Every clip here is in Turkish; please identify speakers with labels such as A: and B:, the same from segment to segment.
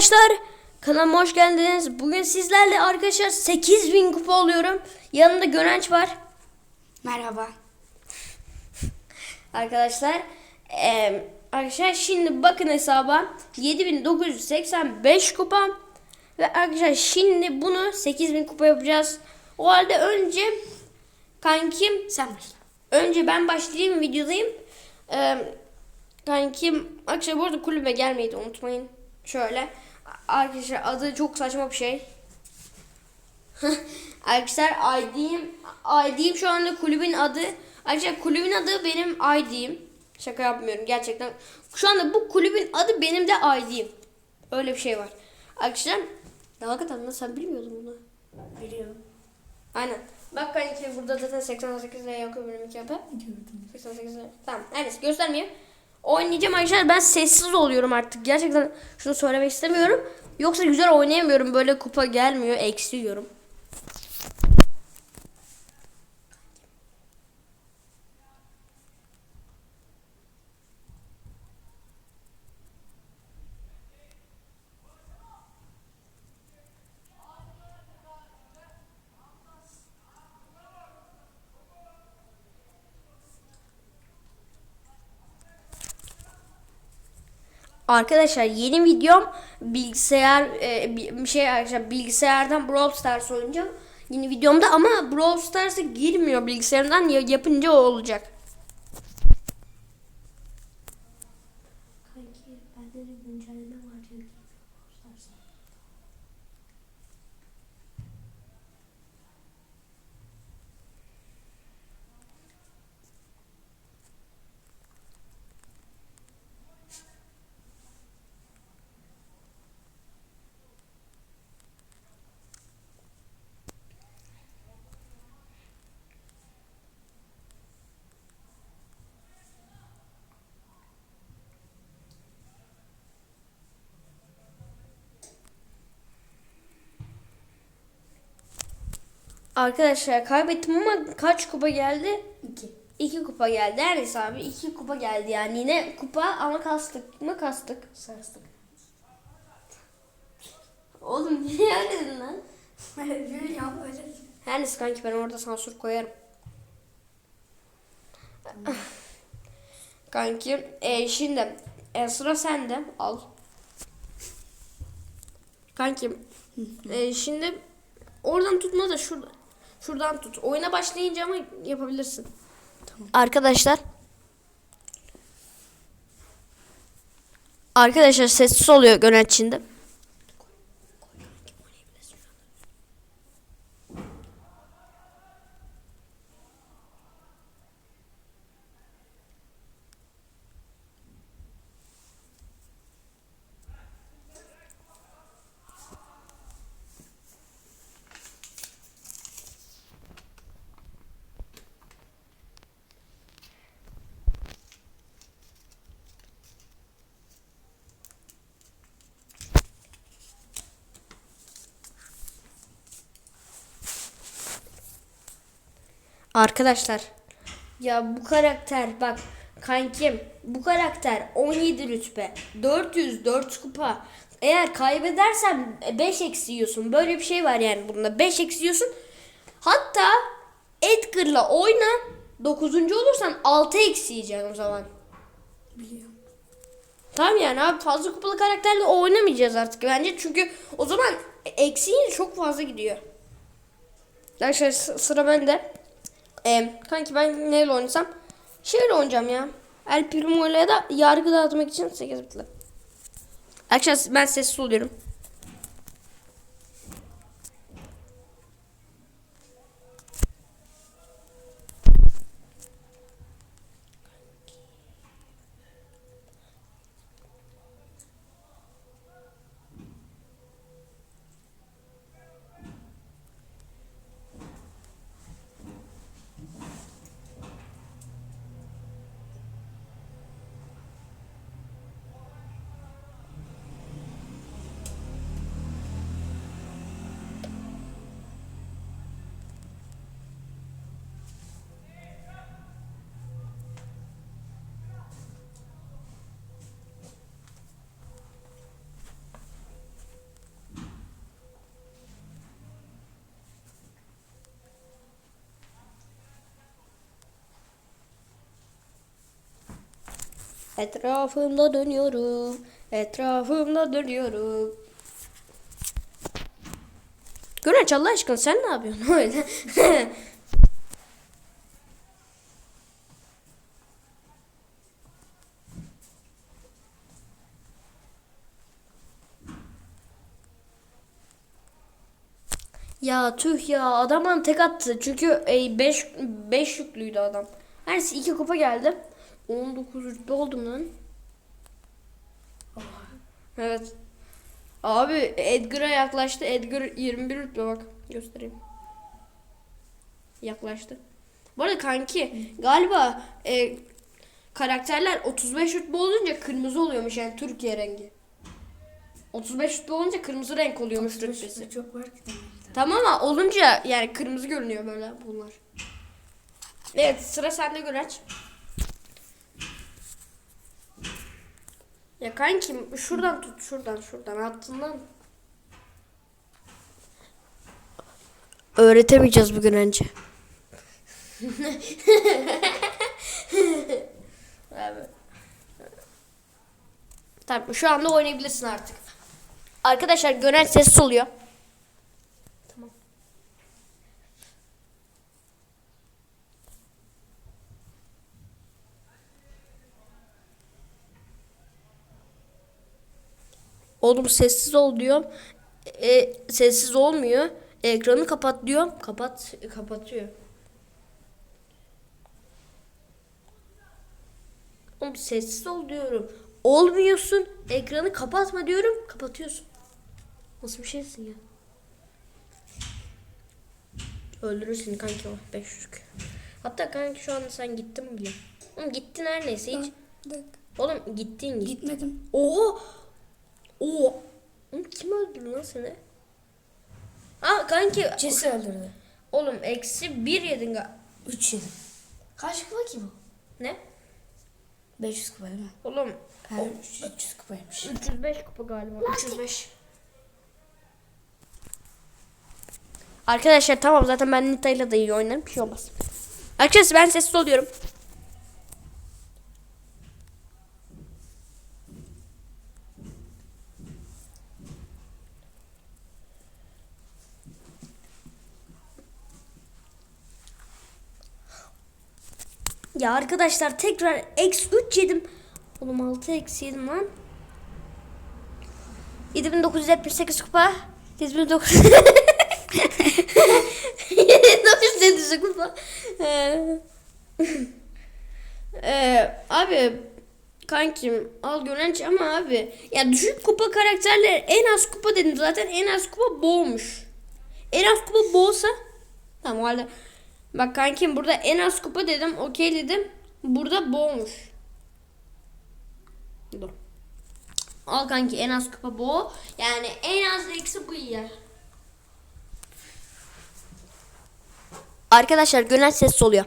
A: Arkadaşlar kanalıma hoş geldiniz. Bugün sizlerle arkadaşlar 8000 kupa oluyorum. Yanımda Gönenç var.
B: Merhaba.
A: Arkadaşlar eee, arkadaşlar şimdi bakın hesaba 7985 kupa ve arkadaşlar şimdi bunu 8000 kupa yapacağız. O halde önce kankim
B: Sen başla.
A: Önce ben başlayayım videodayım. Ee, kankim arkadaşlar bu arada kulübe gelmeyi de unutmayın. Şöyle. Arkadaşlar adı çok saçma bir şey. arkadaşlar ID'im ID'im şu anda kulübün adı. Arkadaşlar kulübün adı benim ID'im. Şaka yapmıyorum gerçekten. Şu anda bu kulübün adı benim de ID'im. Öyle bir şey var. Arkadaşlar hakikaten sen bilmiyordun bunu.
B: Biliyorum.
A: Aynen. Bak kanki burada zaten 88 liraya yakın bölüm 2 yapı. 88 lira. Tamam. Her neyse göstermeyeyim. Oynayacağım arkadaşlar. Ben sessiz oluyorum artık. Gerçekten şunu söylemek istemiyorum. Yoksa güzel oynayamıyorum. Böyle kupa gelmiyor. Eksi Arkadaşlar yeni videom bilgisayar e, bir şey arkadaşlar bilgisayardan Brawl Stars oynayacağım. Yeni videomda ama Brawl Stars'a girmiyor bilgisayarımdan ya- yapınca o olacak.
B: Kanki bende de güncelleme var diyor.
A: Arkadaşlar kaybettim ama kaç kupa geldi?
B: İki.
A: İki kupa geldi. Her neyse abi iki kupa geldi yani yine kupa ama kastık mı kastık.
B: Sarstık.
A: Oğlum niye öyle dedin lan?
B: Böyle ya öyle.
A: Her neyse kanki ben orada sansür koyarım. kanki e, şimdi e, sıra sende al. Kanki e, şimdi oradan tutma da şurada. Şuradan tut. Oyuna başlayınca ama yapabilirsin. Arkadaşlar. Arkadaşlar sessiz oluyor Gönel içinde. Arkadaşlar ya bu karakter bak kankim bu karakter 17 rütbe 404 kupa eğer kaybedersen 5 eksi yiyorsun böyle bir şey var yani bunda 5 eksi yiyorsun hatta Edgar'la oyna 9. olursan 6 eksi yiyeceksin o zaman.
B: Biliyorum.
A: Tamam yani abi fazla kupalı karakterle oynamayacağız artık bence çünkü o zaman eksi yiyince çok fazla gidiyor. Arkadaşlar sı- sıra bende. Ee, kanki ben neyle oynasam? Şeyle oynayacağım ya. El Primo ile da yargı dağıtmak için 8 bitli. Arkadaşlar ben sessiz oluyorum. Etrafımda dönüyorum. Etrafımda dönüyorum. Güneş Allah aşkına sen ne yapıyorsun öyle? ya tüh ya adam bana tek attı. Çünkü 5 5 yüklüydü adam. Her 2 kupa geldi. 19 rütbe oldum lan. Evet. Abi Edgar'a yaklaştı. Edgar 21 rütbe bak. Göstereyim. Yaklaştı. Bu arada kanki galiba e, karakterler 35 rütbe olunca kırmızı oluyormuş yani Türkiye rengi. 35 rütbe olunca kırmızı renk oluyormuş rütbesi.
B: Çok var ki.
A: Tamam ama olunca yani kırmızı görünüyor böyle bunlar. Evet sıra sende Güneş. Ya kankim şuradan tut şuradan şuradan altından. Öğretemeyeceğiz bugün önce. Abi. Tamam şu anda oynayabilirsin artık. Arkadaşlar Güneş sessiz oluyor. Tamam. Oğlum sessiz ol diyorum. E, sessiz olmuyor. Ekranı kapat diyorum. Kapat kapatıyor. Oğlum sessiz ol diyorum. Olmuyorsun. Ekranı kapatma diyorum. Kapatıyorsun. Nasıl bir şeysin ya? Öldürür seni kanki o 500. Hatta kanki şu anda sen gittin bile. Oğlum gittin her neyse hiç. Oğlum gittin git.
B: Gitmedim.
A: Oha! Oo! Kim öldürdü lan seni? Aa kanki.
B: Jesse öldürdü.
A: Oğlum eksi bir yedin ga.
B: 3 yedim. Kaç kupa ki bu?
A: Ne?
B: 500 kupa değil mi?
A: Oğlum
B: Ha, 300 kupaymış.
A: 305 kupa galiba. 305. Arkadaşlar tamam zaten ben Nita ile de iyi oynarım. Bir şey olmaz. Arkadaşlar ben sessiz oluyorum. Ya arkadaşlar tekrar eksi 3 yedim. Oğlum 6 eksi yedim lan. 7978 kupa. 7900 7900 kupa. Ee, ee, abi kankim al Gönenç ama abi ya düşük kupa karakterler en az kupa dedim zaten en az kupa boğmuş. En az kupa boğsa tamam o halde bak kankim burada en az kupa dedim okey dedim burada boğmuş. Dur. Al kanki en az kupa bu. Yani en az eksi bu yer. Arkadaşlar Gönel ses oluyor.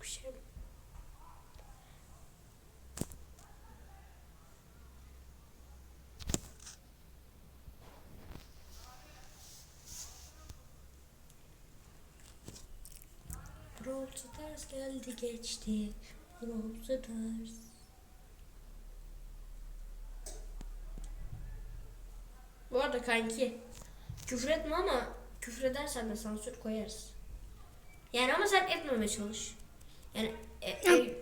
A: Bir şey Brawl Geldi geçti. Brawl Stars. Bu arada kanki küfür etme ama küfür edersen de sansür koyarız. Yani ama sen etmemeye çalış. Yani e, e,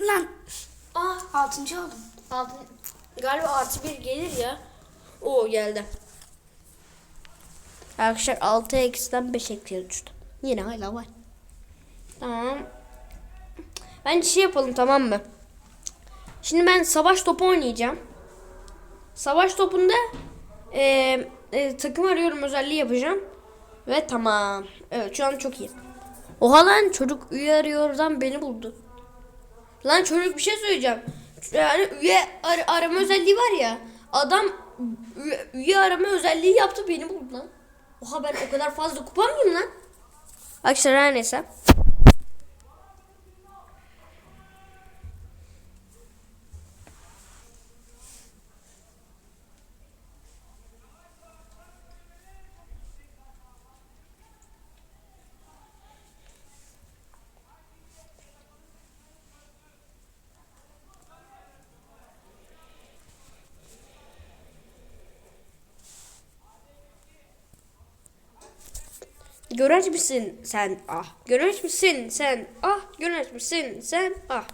B: Lan
A: ah
B: 6. oldum.
A: altı, galiba artı bir gelir ya. O geldi. Arkadaşlar 6 eksiden 5 eksiye düştü. Yine hala var. Tamam. Bence şey yapalım tamam mı? Şimdi ben savaş topu oynayacağım. Savaş topunda e, e, takım arıyorum özelliği yapacağım. Ve tamam. Evet şu an çok iyi. Oha lan çocuk üye arıyordan beni buldu. Lan çocuk bir şey söyleyeceğim. Yani üye ar- arama özelliği var ya. Adam üye, üye arama özelliği yaptı beni buldu lan. Oha ben o kadar fazla kupa mıyım lan? Arkadaşlar her neyse. Görenç misin sen? Ah. Görenç misin sen? Ah. Görenç misin sen? Ah.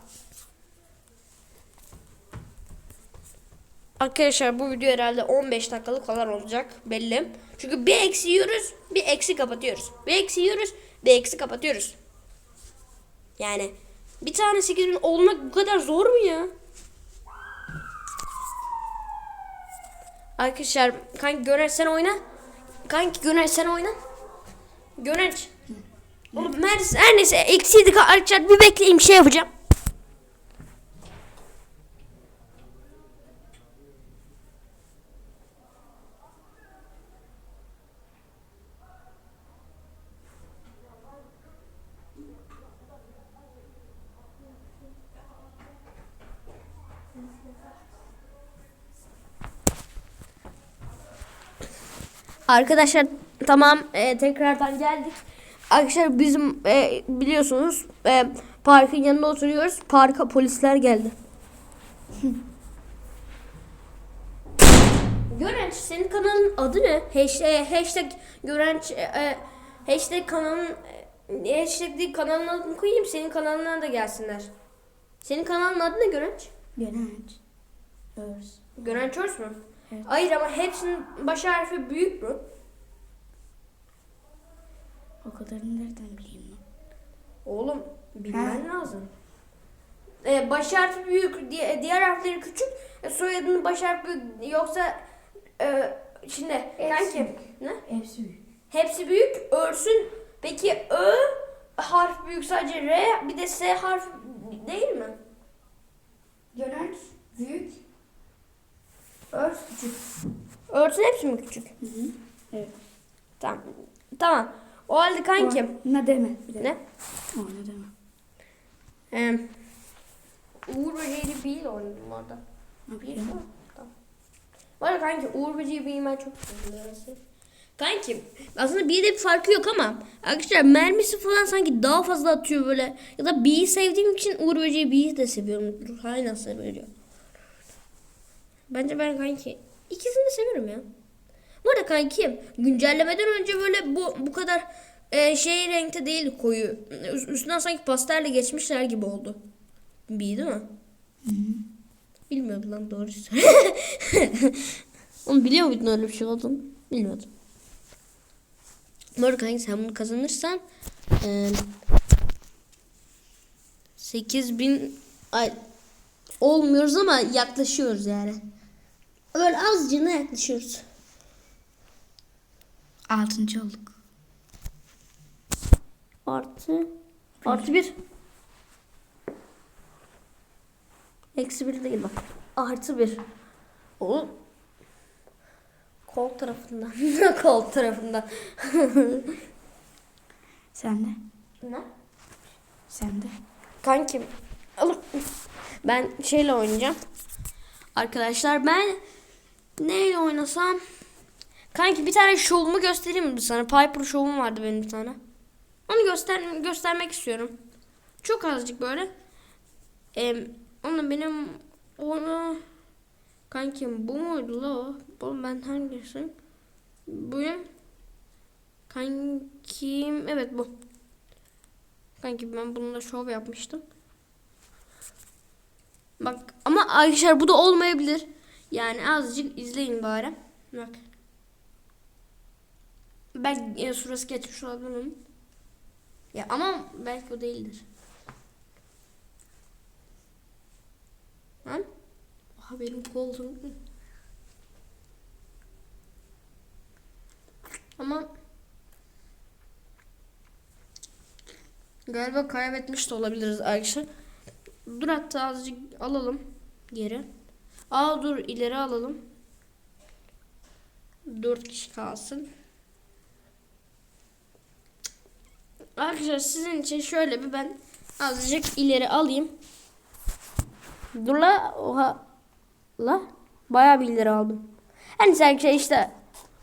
A: Arkadaşlar bu video herhalde 15 dakikalık falan olacak belli. Çünkü bir eksi yiyoruz, bir eksi kapatıyoruz. Bir eksi yiyoruz, bir eksi kapatıyoruz. Yani bir tane 8000 olmak bu kadar zor mu ya? Arkadaşlar kanki Görenç sen oyna. Kanki Görenç sen oyna. Görenç. Oğlum Mersin her neyse eksiydik arkadaşlar bir bekleyin bir şey yapacağım. Arkadaşlar tamam e, tekrardan geldik. Arkadaşlar bizim e, biliyorsunuz e, parkın yanında oturuyoruz. Parka polisler geldi. Görenç senin kanalın adı ne? Hashtag, hashtag Görenç e, e, hashtag kanalın e, hashtag değil kanalın adını koyayım senin kanalına da gelsinler. Senin kanalın adı ne Görenç?
B: Gönenç. Örs.
A: Görenç Örs mü?
B: Evet.
A: Hayır ama hepsinin baş harfi büyük mü?
B: O kadarını nereden bileyim lan?
A: Oğlum bilmen lazım. Ee, baş harfi büyük, di- diğer harfleri küçük. E, soyadının baş harfi büyük. Yoksa e, şimdi
B: Hepsi
A: kanki ne?
B: Hepsi büyük.
A: Hepsi büyük. Örsün. Peki Ö harf büyük sadece R bir de S harfi değil mi?
B: Gönenç büyük. Örs küçük.
A: Örsün hepsi mi küçük?
B: Hı hı. Evet.
A: Tamam. Tamam. O halde kanki.
B: Ne deme. Bir de.
A: Ne?
B: O ne deme.
A: Ee, Uğur Böceği'yle bir oynadım orada. Bir
B: bileyim.
A: Tamam. Bu arada kanki Uğur Böceği benim ben çok seviyorum. Kanki aslında bir de bir farkı yok ama arkadaşlar mermisi falan sanki daha fazla atıyor böyle. Ya da B'yi sevdiğim için Uğur Böceği B'yi de seviyorum. Aynen seviyorum. Bence ben kanki ikisini de seviyorum ya. Bu arada kanki güncellemeden önce böyle bu bu kadar e, şey renkte değil koyu. Üst- Üstünden sanki pastelle geçmişler gibi oldu. B değil mi? Bilmiyordum lan doğru. Oğlum biliyor muydun öyle bir şey olduğunu? Bilmiyordum. Bu arada kanki sen bunu kazanırsan e, 8000 ay olmuyoruz ama yaklaşıyoruz yani. Öyle azıcığına yaklaşıyoruz.
B: Altıncı olduk.
A: Artı artı bir. Eksi bir değil bak. Artı bir. Oğlum. Kol tarafından. Kol tarafından.
B: Sen de.
A: ne?
B: Sen de.
A: Kankim. Oğlum. Ben şeyle oynayacağım. Arkadaşlar ben neyle oynasam? Kanki bir tane şovumu göstereyim mi sana? Piper şovum vardı benim bir tane. Onu göster göstermek istiyorum. Çok azıcık böyle. Ee, onu benim onu kankim bu muydu la o? Ben hangisi? Buyum. Kankim evet bu. Kanki ben bununla şov yapmıştım. Bak ama arkadaşlar bu da olmayabilir. Yani azıcık izleyin bari. Bak. Ben e, surası geçmiş olabilir. Ya ama belki o değildir. Lan. Aha benim koltuğum. Ama galiba kaybetmiş de olabiliriz arkadaşlar. Dur hatta azıcık alalım geri. Aa dur ileri alalım. Dört kişi kalsın. Arkadaşlar sizin için şöyle bir ben azıcık ileri alayım. Dur la oha la bayağı bir ileri aldım. Hani sen şey işte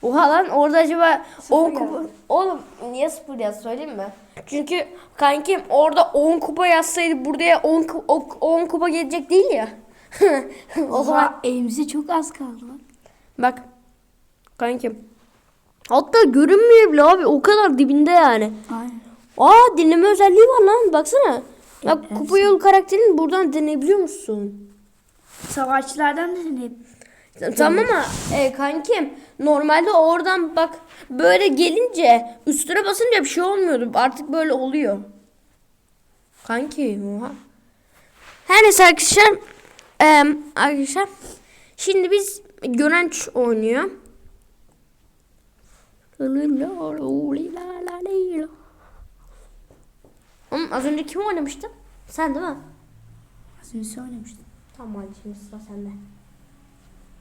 A: oha lan orada acaba 10 kupa oğlum niye sıfır yaz söyleyeyim mi? Çünkü kankim orada 10 kupa yazsaydı buraya 10 ku- 10 kupa gelecek değil ya. o zaman
B: elimize çok az kaldı
A: bak kankim Hatta görünmüyor bile abi. O kadar dibinde yani.
B: Aynen.
A: Aa dinleme özelliği var lan. Baksana. Bak
B: Evet.
A: kupa yol karakterini buradan deneyebiliyor musun?
B: Savaşçılardan da ne?
A: Tamam ama e, kankim normalde oradan bak böyle gelince üstüne basınca bir şey olmuyordu. Artık böyle oluyor. Kanki oha. Her neyse arkadaşlar e, arkadaşlar şimdi biz Gönenç oynuyor. Oğlum az önce kim oynamıştı? Sen değil mi?
B: Az önce oynamıştın.
A: Tamam hadi şimdi sıra sende.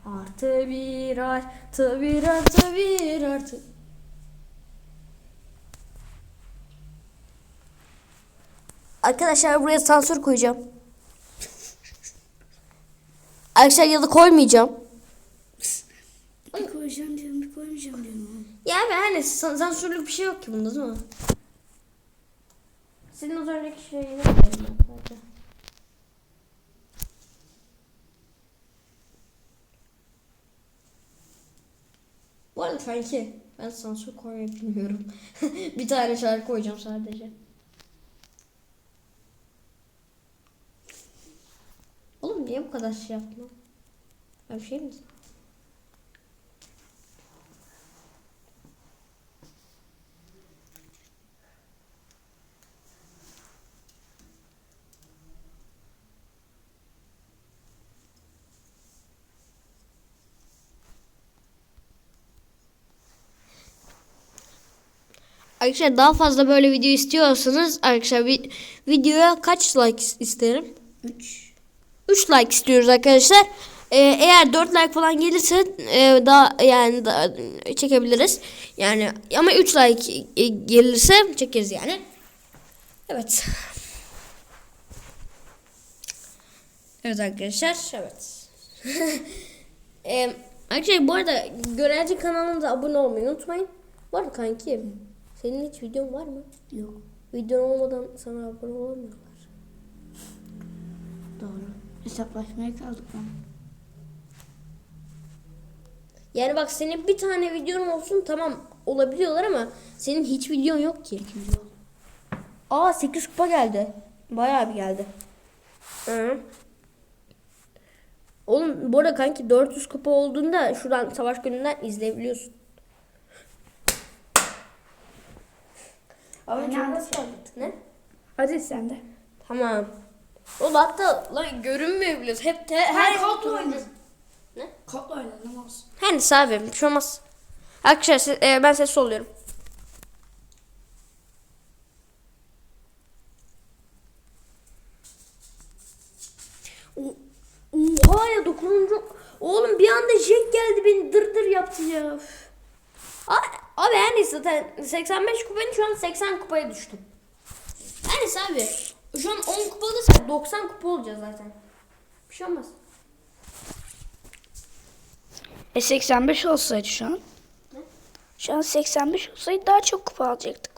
A: Artı bir artı bir artı bir artı. Arkadaşlar buraya sansür koyacağım. Arkadaşlar ya da koymayacağım.
B: Bir koyacağım diyorum, bir koymayacağım diyorum.
A: Yani hani san- sansürlük bir şey yok ki bunda değil mi? Senin az önceki şeyini koyayım sadece. Bu arada kanki ben sansür koymayı bilmiyorum. bir tane şarkı koyacağım sadece. Oğlum niye bu kadar şey yaptın? Ben bir şey mi? Arkadaşlar daha fazla böyle video istiyorsanız arkadaşlar vi- videoya kaç like isterim?
B: 3.
A: 3 like istiyoruz arkadaşlar. Ee, eğer 4 like falan gelirse e, daha yani daha çekebiliriz. Yani ama 3 like e, gelirse çekeriz yani. Evet. Evet arkadaşlar. Evet. ee, arkadaşlar bu arada Gönelci kanalına da abone olmayı unutmayın. Bu arada kanki senin hiç videon var mı?
B: Yok.
A: Videon olmadan sana abone olamıyorlar.
B: Doğru. Hesaplaşmaya kaldık lan.
A: Yani bak senin bir tane videon olsun tamam olabiliyorlar ama senin hiç videon yok ki.
B: İkinci ol.
A: Aa 8 kupa geldi. Bayağı bir geldi. Hı. Oğlum bu arada kanki 400 kupa olduğunda şuradan savaş gününden izleyebiliyorsun.
B: Aynen.
A: çok nasıl ne?
B: Hadi sen de.
A: Tamam. Oğlum hatta lan görünmüyor bile. Hep te, her
B: Ben oynadım.
A: Ne?
B: Kodla oynadım olsun.
A: Her neyse abi bir şey olmaz. Arkadaşlar siz- e, ben ses oluyorum. O- Oha ya dokununca oğlum bir anda Jack geldi beni dırdır yaptı ya. Üf. A- Abi her neyse zaten 85 kupayım şu an 80 kupaya düştüm. Her neyse abi şu an 10 kupa olursa 90 kupa olacağız zaten. Bir şey olmaz.
B: E 85 olsaydı şu an.
A: Ne?
B: Şu an 85 olsaydı daha çok kupa alacaktık.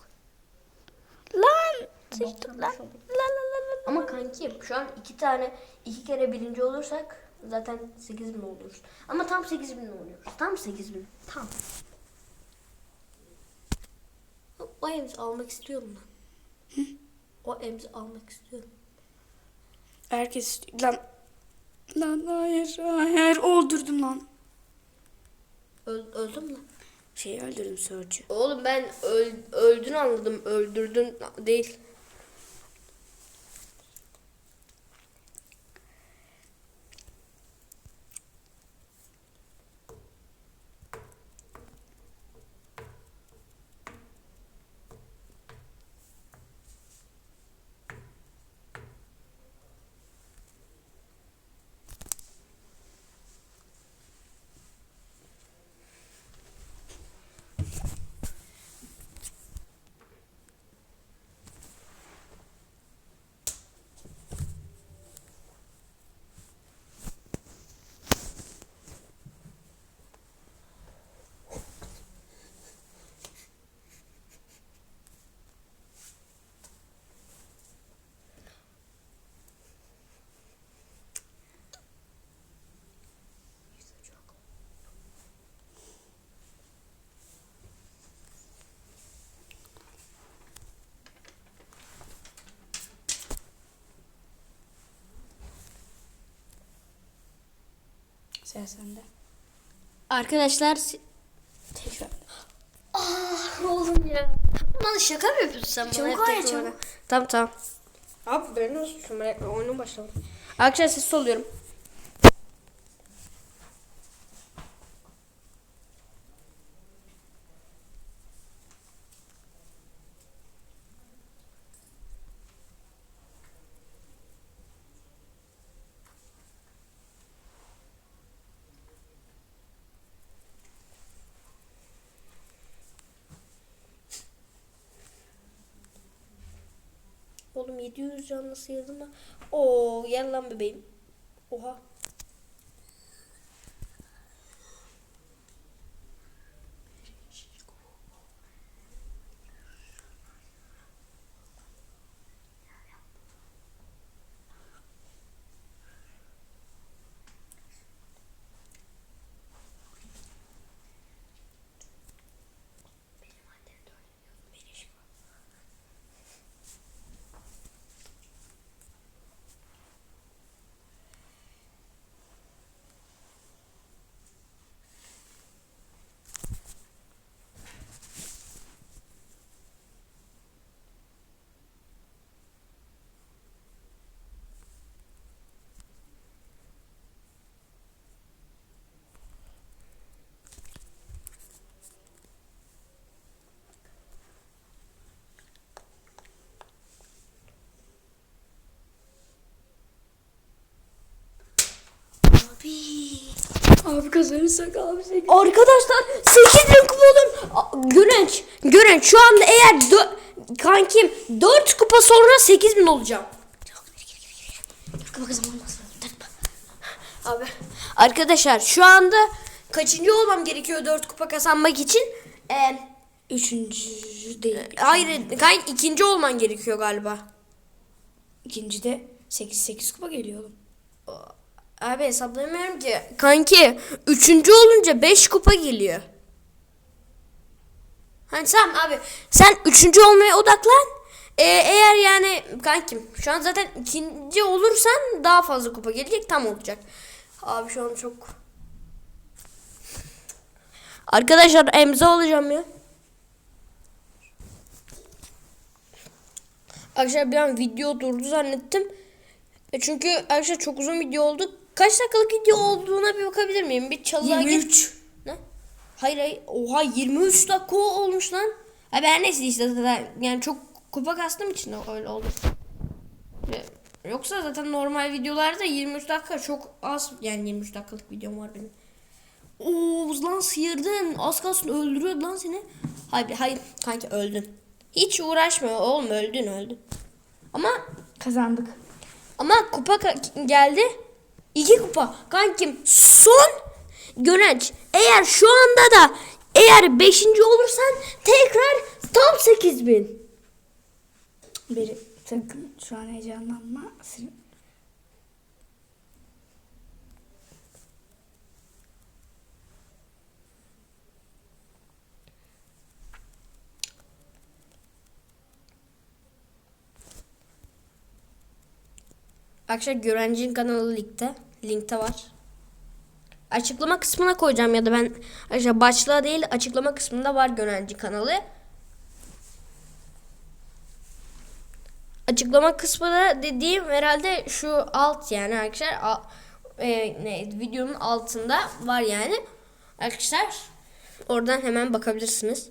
B: Lan! Sıçtık lan. La la la la.
A: Ama kanki şu an iki tane iki kere birinci olursak zaten 8000 oluruz. Ama tam 8000 oluyoruz. Tam 8000. Tam. O emzi almak istiyorum ben. O emzi almak istiyorum.
B: Herkes lan. Lan hayır hayır öldürdüm lan.
A: Öl, öldüm lan.
B: Şeyi öldürdüm Sörcü.
A: Oğlum ben öl, öldün anladım. Öldürdün değil.
B: Sıra sende.
A: Arkadaşlar
B: Tekrar.
A: Ah oğlum ya. Lan şaka mı yapıyorsun sen bana?
B: Çabuk
A: Hep
B: oyna, çabuk.
A: Tamam tamam. Abi ben nasıl şöyle oyunu başladım. Arkadaşlar sessiz oluyorum. Oğlum 700 can nasıl yazdım ben? Oo gel lan bebeğim. Oha.
B: Abi kazanırsak abi sekiz.
A: Arkadaşlar 8000 kupa oldum. A- Gürenç. Gürenç şu anda eğer kankim 4 kupa sonra 8000 olacağım.
B: Kupa kazanmam lazım.
A: Abi. Arkadaşlar şu anda kaçıncı olmam gerekiyor 4 kupa kazanmak için? Ee,
B: Üçüncü değil.
A: hayır kanka ikinci olman gerekiyor galiba.
B: İkinci de 8 8 kupa geliyor oğlum.
A: Abi hesaplayamıyorum ki. Kanki üçüncü olunca 5 kupa geliyor. Hani sen abi sen üçüncü olmaya odaklan. Ee, eğer yani kankim şu an zaten ikinci olursan daha fazla kupa gelecek tam olacak. Abi şu an çok... Arkadaşlar emza olacağım ya. Arkadaşlar bir an video durdu zannettim. E çünkü arkadaşlar çok uzun video oldu. Kaç dakikalık video olduğuna bir bakabilir miyim? Bir çalığa gir.
B: 23.
A: Ne? Hayır hayır. Oha 23 dakika olmuş lan. Ha ben neyse işte zaten yani çok kupa kastım için öyle oldu. Yoksa zaten normal videolarda 23 dakika çok az yani 23 dakikalık videom var benim. Oo lan sıyırdın. Az kalsın öldürüyordu lan seni. Hayır hayır kanki öldün. Hiç uğraşma oğlum öldün öldün. Ama
B: Kazandık.
A: ama kupa geldi. İki kupa. Kankim son Görenç. Eğer şu anda da eğer beşinci olursan tekrar tam 8000.
B: Biri takım şu an heyecanlanma.
A: Arkadaşlar Görencin kanalı linkte. Linkte var. Açıklama kısmına koyacağım ya da ben arkadaşlar başlığa değil açıklama kısmında var Görenci kanalı. Açıklama kısmında dediğim herhalde şu alt yani arkadaşlar al- e, ne, videonun altında var yani. Arkadaşlar oradan hemen bakabilirsiniz.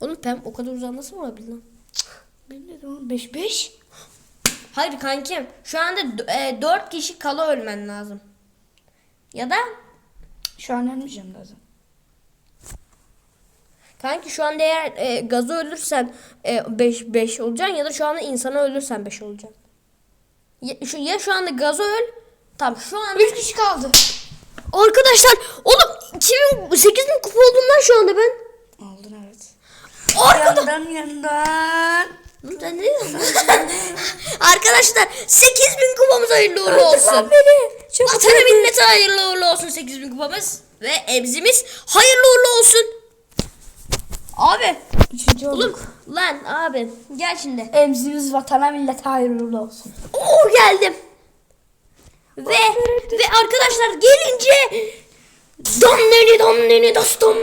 A: Oğlum Pem o kadar uzağa nasıl?
B: Bilmedim oğlum 5 5.
A: Hayır kankim. Şu anda 4 kişi kala ölmen lazım. Ya da
B: Şu an ölmeyeceğim lazım.
A: kanki şu anda eğer e, gazı ölürsen 5 5 olacaksın ya da şu anda insanı ölürsen 5 olacaksın. Ya şu, ya şu anda gazı öl. Tamam şu anda
B: 3 kişi kaldı.
A: Arkadaşlar oğlum 2000 8000 kupa oldum lan şu anda ben.
B: Aldın evet.
A: Arkada
B: Yandan yandan.
A: Sen ne diyorsun? Arkadaşlar 8000 kupamız hayırlı uğurlu olsun.
B: Çok
A: Vatana millete hayırlı uğurlu olsun 8000 kupamız. Ve emzimiz hayırlı uğurlu olsun. Abi.
B: Üçüncü
A: Oğlum lan abi gel şimdi.
B: Emzimiz vatana millete hayırlı olsun.
A: Oo geldim. Ve ve arkadaşlar gelince Domneni domneni dostum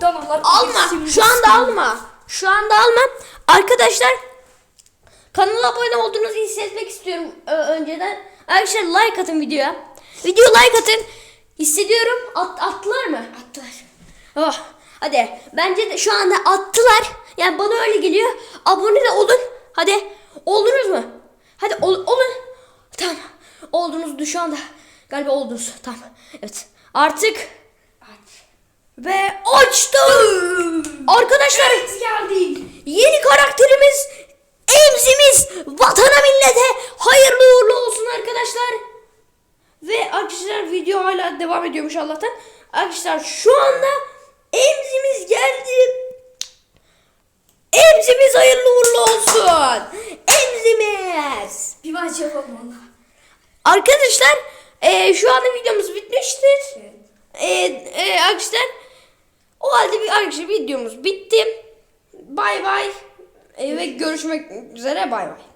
B: Danalar
A: Alma. Şu anda alma. Şu anda alma. Arkadaşlar kanala abone olduğunuzu hissetmek istiyorum ö- önceden. Arkadaşlar like atın videoya. Video like atın. Hissediyorum. At, attılar mı? Attılar. Oh, hadi. Bence de şu anda attılar. Yani bana öyle geliyor. Abone de olun. Hadi. Oldunuz mu? Hadi ol- olun. Tamam. Oldunuz şu anda. Galiba oldunuz. Tamam. Evet. Artık ve açtım. Arkadaşlar
B: geldi.
A: yeni karakterimiz Emzimiz vatana millete hayırlı uğurlu olsun arkadaşlar. Ve arkadaşlar video hala devam ediyormuş Allah'tan. Arkadaşlar şu anda Emzimiz geldi. Emzimiz hayırlı uğurlu olsun. Emzimiz.
B: Bir maç yapalım.
A: Arkadaşlar eee, şu anda videomuz bitmiştir. Eee, eee, arkadaşlar o halde bir arkadaşlar videomuz bitti. Bay bay. Eee, ve görüşmek üzere bay bay.